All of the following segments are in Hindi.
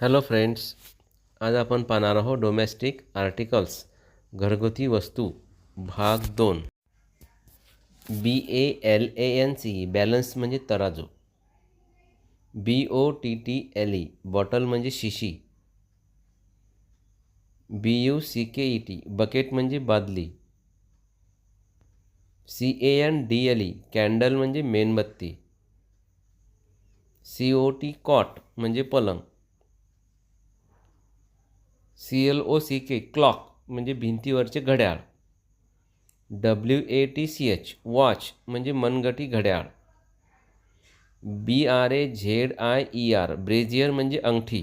हॅलो फ्रेंड्स आज आपण पाहणार आहोत डोमेस्टिक आर्टिकल्स घरगुती वस्तू भाग दोन. B A L A N C balance म्हणजे तराजू. B O T T L E bottle म्हणजे शिशी. बी यू सी के ई टी बकेट म्हणजे बादली. C A N D L E candle म्हणजे मेणबत्ती. सी ओ टी कॉट म्हणजे पलंग. सी एल ओ सी के क्लॉक म्हणजे भिंतीवरचे घड्याळ. W A T C H watch म्हणजे मनगटी घड्याळ. B R A Z I E R brazier म्हणजे अंगठी.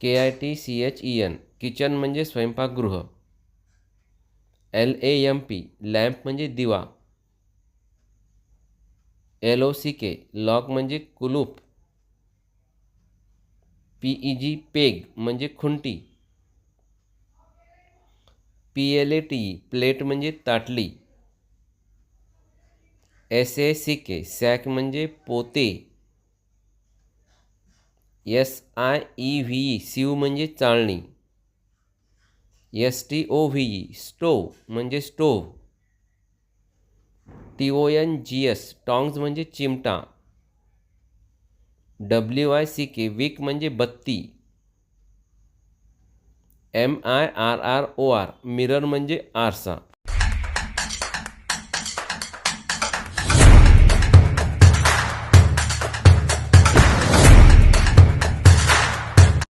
K I T C H E N kitchen म्हणजे स्वयंपाकगृह. L A M P lamp म्हणजे दिवा. एल ओ सी के लॉक म्हणजे कुलूप. पी ई जी पेग म्हणजे Khunti. P L A T plate म्हणजे ताटली. एस ए सी के सॅक म्हणजे पोते. S I E V sieve म्हणजे चाळणी S T O V stove म्हणजे stove T O N G S tongs म्हणजे चिमटा. W I C K wick म्हणजे बत्ती. M I R R O R, mirror म्हणजे आरसा.